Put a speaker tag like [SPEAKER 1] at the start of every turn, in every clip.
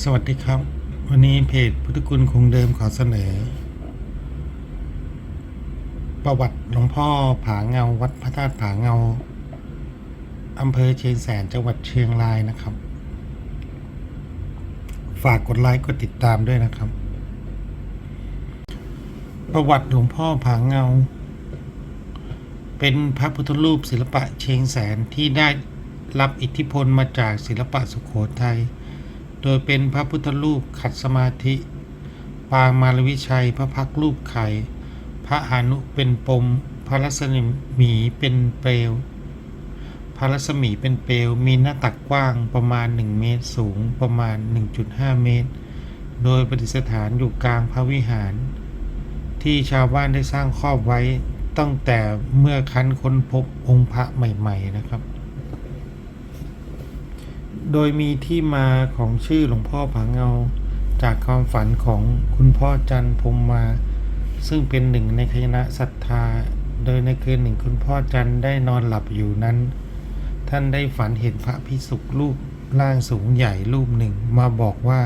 [SPEAKER 1] สวัสดีครับ วันนี้เพจพุทธคุณคงเดิมขอเสนอ ประวัติหลวงพ่อผาเงาวัดพระธาตุผาเงาอำเภอเชียงแสนจังหวัดเชียงรายนะครับ ฝากกดไลค์กดติดตามด้วยนะครับ ประวัติหลวงพ่อผาเงา เป็นพระพุทธรูปศิลปะเชียงแสนที่ได้รับอิทธิพลมาจากศิลปะสุโขทัย โดยเป็นพระพุทธรูปขัดสมาธิ ปางมารวิชัยพระพักตร์รูปไข่ พระหานุเป็นปม พระลักษมีเป็นเปลว พระรัศมีเป็นเปลว มีหน้าตักกว้างประมาณ 1 เมตรสูงประมาณ 1.5 เมตร โดยประดิษฐานอยู่กลางพระวิหาร ที่ชาวบ้านได้สร้างครอบไว้ตั้งแต่เมื่อคั้นค้นพบองค์พระใหม่ ๆ นะครับ โดยมีที่มาของชื่อหลวงพ่อผาเงา จากความฝันของคุณพ่อจันพรมมา ซึ่งเป็นหนึ่งในคณะศรัทธา โดยในคืนหนึ่งคุณพ่อจันได้นอนหลับอยู่นั้น ท่านได้ฝันเห็นพระพิสุกรูปร่างสูงใหญ่รูปหนึ่งมาบอกว่า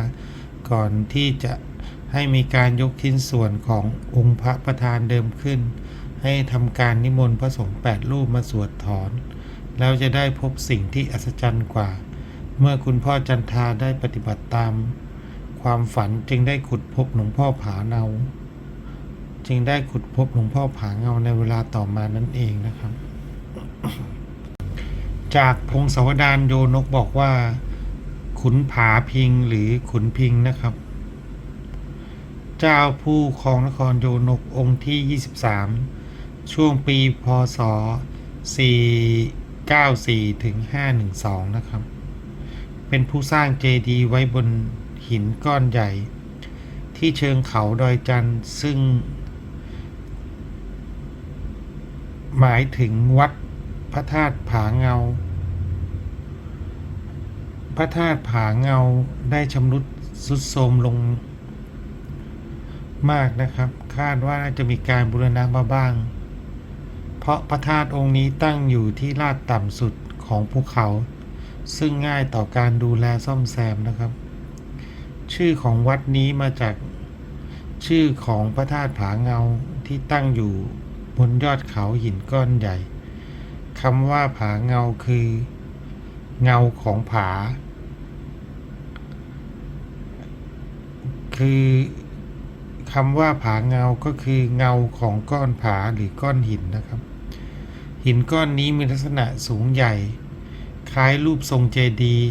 [SPEAKER 1] ก่อนที่จะให้มีการยกทิ้นส่วนขององค์พระประธานเดิมขึ้น ให้ทำการนิมนต์พระสงฆ์แปดรูปมาสวดถอน แล้วจะได้พบสิ่งที่อัศจรรย์กว่า เมื่อคุณพ่อจันทาได้ปฏิบัติตาม ความฝันจึงได้ขุดพบหลวงพ่อผาเงาจึงได้ขุดพบหลวงพ่อผาเงาในเวลาต่อมานั่นเองนะครับ จากพงศวดารโยนกบอกว่า ขุนผาพิงหรือขุนพิงนะครับ เจ้าผู้ครองนครโยนกองค์ที่ 23 ช่วงปีพศ 494ถึง512 นะครับ เป็นผู้สร้างเจดีย์ไว้บนหินก้อนใหญ่ ที่เชิงเขาดอยจันทร์ซึ่ง หมายถึงวัดพระธาตุผาเงา พระธาตุผาเงาได้ชำรุดสุดโทรมลงมากนะครับ คาดว่าน่าจะมีการบูรณะมาบ้าง เพราะพระธาตุองค์นี้ตั้งอยู่ที่ลาดต่ำสุดของภูเขา ซึ่งง่ายต่อการดูแลซ่อมแซมนะครับ ชื่อของวัดนี้มาจากชื่อของพระธาตุผาเงาที่ตั้งอยู่บนยอดเขาหินก้อนใหญ่คำว่าผาเงาคือ เงาของผา คือคำว่าผาเงาก็คือเงาของก้อนผาหรือก้อนหินนะครับ หินก้อนนี้มีลักษณะสูงใหญ่ คล้ายรูปทรงเจดีย์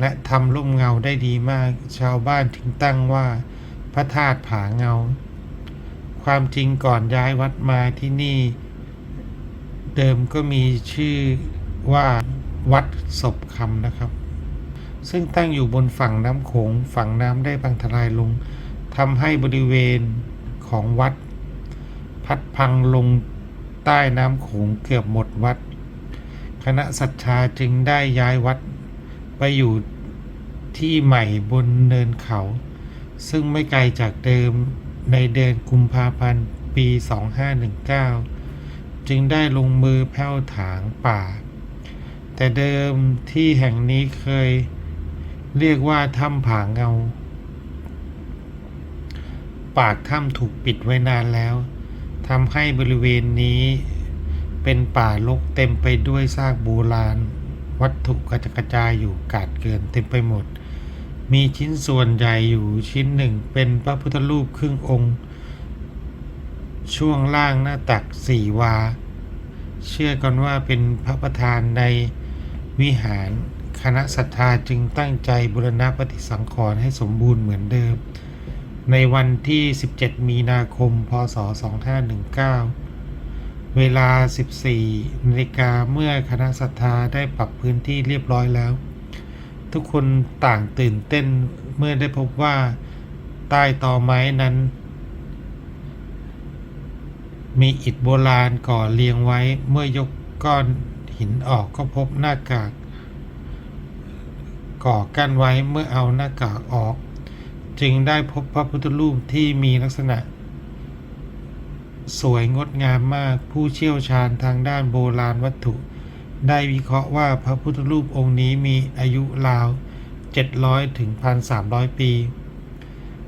[SPEAKER 1] และทำร่มเงาได้ดีมาก ชาวบ้านถึงตั้งว่าพระธาตุผาเงา ความจริงก่อนย้ายวัดมาที่นี่ เดิมก็มีชื่อว่าวัดศพคำนะครับ ซึ่งตั้งอยู่บนฝั่งน้ำโขงฝั่งน้ำได้พังทลายลงทำให้บริเวณของวัด พัดพังลงใต้น้ำโขงเกือบหมดวัด คณะศรัทธาจึงได้ย้ายวัดไปอยู่ที่ใหม่บนเนินเขา ซึ่งไม่ไกลจากเดิมในเดือนกุมภาพันธ์ปี 2519 จึงได้ลงมือแผ้วถางป่า แต่เดิมที่แห่งนี้เคยเรียกว่าถ้ำผาเงา ปากถ้ำถูกปิดไว้นานแล้วทำให้บริเวณนี้ เป็นป่ารกเต็มไปด้วยซากโบราณ วัตถุกระจกระจายอยู่กาดเกินเต็มไปหมด มีชิ้นส่วนใหญ่อยู่ชิ้นหนึ่ง เป็นพระพุทธรูปครึ่งองค์ ช่วงล่างหน้าตักสี่วา เชื่อกันว่าเป็นพระประธานในวิหารคณะศรัทธาจึงตั้งใจบูรณะปฏิสังขรณ์ให้สมบูรณ์เหมือนเดิม ในวันที่ 17 มีนาคม พศ 2519 เวลา 14นาฬิกาเมื่อคณะศรัทธาได้ปรับพื้นที่เรียบร้อยแล้ว ทุกคนต่างตื่นเต้นเมื่อได้พบว่าใต้ตอไม้นั้น มีอิฐโบราณก่อเรียงไว้เมื่อยกก้อนหินออกก็พบหน้ากาก ก่อกั้นไว้เมื่อเอาหน้ากากออก จึงได้พบพระพุทธรูปที่มีลักษณะ สวยงดงามมาก ผู้เชี่ยวชาญทางด้านโบราณวัตถุ ได้วิเคราะห์ว่าพระพุทธรูปองค์นี้มีอายุราว 700 ถึง 1,300 ปี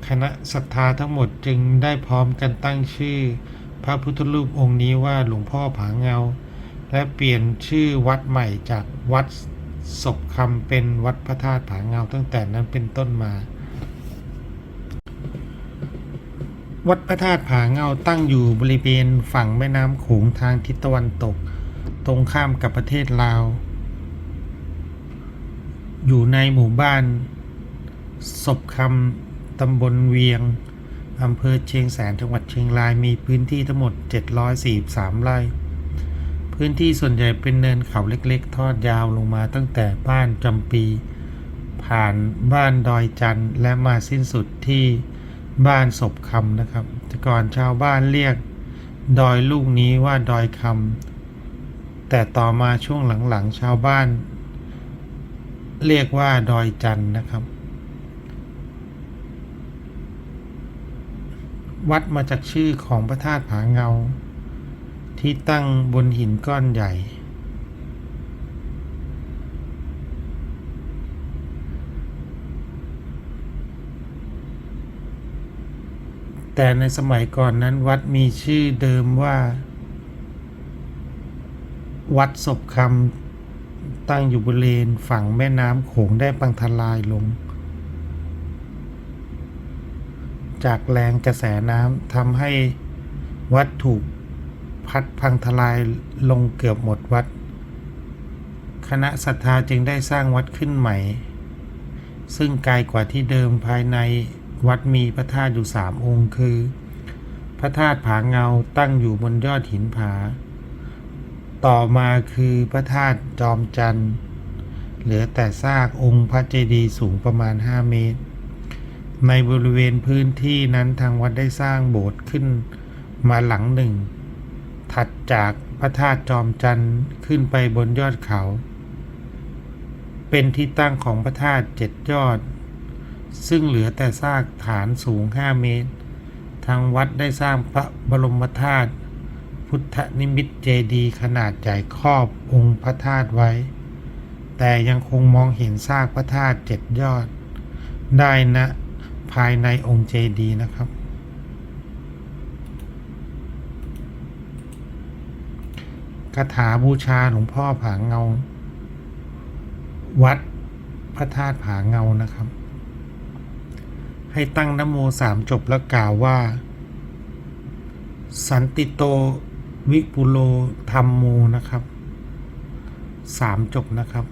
[SPEAKER 1] คณะศรัทธาทั้งหมดจึงได้พร้อมกันตั้งชื่อ พระพุทธรูปองค์นี้ว่าหลวงพ่อผาเงา และเปลี่ยนชื่อวัดใหม่จากวัดศพคำเป็นวัดพระธาตุผาเงาตั้งแต่นั้นเป็นต้นมา วัดพระธาตุผาเงาตั้งอยู่บริเวณฝั่งแม่น้ำโขงทางทิศตะวันตก ตรงข้ามกับประเทศลาว อยู่ในหมู่บ้านศพคำตำบลเวียงอำเภอเชียงแสนจังหวัดเชียงรายมีพื้นที่ทั้งหมด 743 ไร่ พื้นที่ส่วนใหญ่เป็นเนินเขาเล็กๆ ทอดยาวลงมาตั้งแต่บ้านจำปี ผ่านบ้านดอยจันทร์และมาสิ้นสุดที่ บ้านศพคำนะครับ แต่ก่อนชาวบ้านเรียกดอยลูกนี้ว่าดอยคำแต่ต่อมาช่วงหลังๆชาวบ้าน เรียกว่าดอยจันนะครับ วัดมาจากชื่อของพระธาตุผาเงา ที่ตั้งบนหินก้อนใหญ่ แต่ในสมัยก่อนนั้นวัดมีชื่อเดิมว่า วัดศพคำตั้งอยู่บริเวณฝั่งแม่น้ำโขงได้ปังทลายลง จากแรงกระแสน้ำทำให้วัดถูกพัดพังทลายลงเกือบหมดวัด คณะศรัทธาจึงได้สร้างวัดขึ้นใหม่ ซึ่งไกลกว่าที่เดิมภายใน วัดมีพระธาตุอยู่สามองค์คือ พระธาตุผาเงาตั้งอยู่บนยอดหินผา ต่อมาคือพระธาตุจอมจันทร์ เหลือแต่ซากองค์พระเจดีย์สูงประมาณ 5 เมตร ในบริเวณพื้นที่นั้นทางวัดได้สร้างโบสถ์ขึ้นมาหลังหนึ่ง ถัดจากพระธาตุจอมจันทร์ขึ้นไปบนยอดเขา เป็นที่ตั้งของพระธาตุเจ็ดยอด ซึ่งเหลือแต่ซากฐานสูง 5 เมตร ทางวัดได้สร้างพระบรมธาตุพุทธนิมิตเจดีขนาดใหญ่ครอบองค์พระธาตุไว้ แต่ยังคงมองเห็นซากพระธาตุเจ็ดยอด ได้นะภายในองค์เจดีนะครับ คาถาบูชาหลวงพ่อผาเงา วัดพระธาตุผาเงานะครับ ให้ตั้งนโมสามจบแล้วกล่าวว่า สันติโตวิปุโลธรรมโมนะครับสามจบนะครับ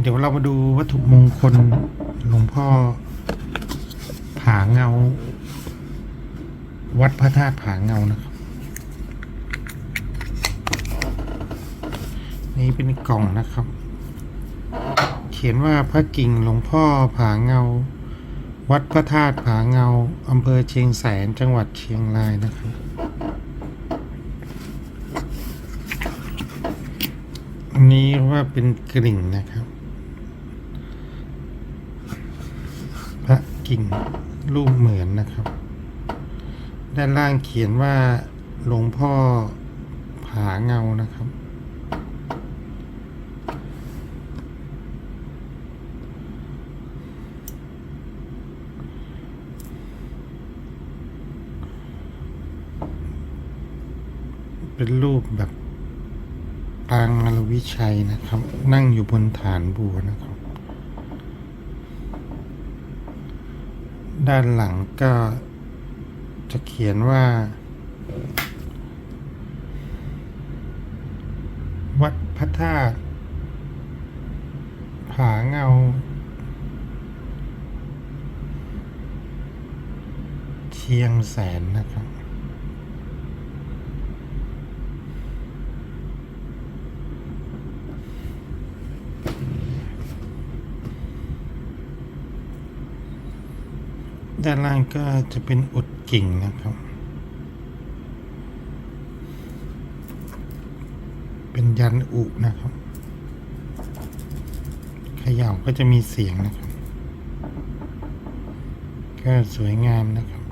[SPEAKER 1] เดี๋ยวเรามาดูวัตถุมงคลหลวงพ่อผาเงา วัดพระธาตุผาเงานะครับนี่เป็นกล่องนะครับ เขียนว่าพระกิ่งหลวงพ่อผาเงา วัดพระธาตุผาเงาอำเภอเชียงแสนจังหวัดเชียงรายนะครับอันนี้ว่าเป็นกริ่งนะครับ พระกิ่งรูปเหมือนนะครับ ด้านล่างเขียนว่าหลวงพ่อผาเงานะครับ เป็นรูปแบบปางอรวิชัยนะครับ นั่งอยู่บนฐานบัวนะครับ ด้านหลังก็จะเขียนว่า วัดพระธาตุผาเงา เชียงแสนนะครับ ด้านล่างก็จะเป็นอุดกิ่งนะครับ เป็นยันอุนะครับเขย่าก็จะมีเสียงนะครับ ก็สวยงามนะครับ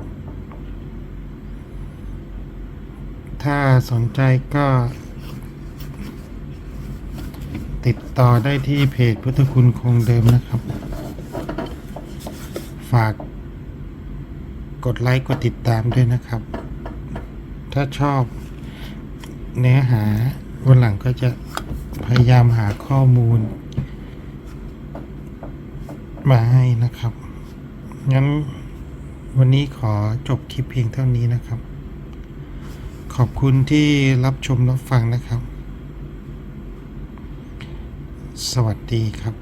[SPEAKER 1] ถ้าสนใจก็ติดต่อได้ที่เพจพุทธคุณคงเดิมนะครับ ฝาก กดไลค์กดติดตามด้วยนะครับ ถ้าชอบเนื้อหาวันหลังก็จะพยายามหาข้อมูล มาให้นะครับ งั้นวันนี้ขอจบคลิปเพียงเท่านี้นะครับ ขอบคุณที่รับชมรับฟังนะครับ สวัสดีครับ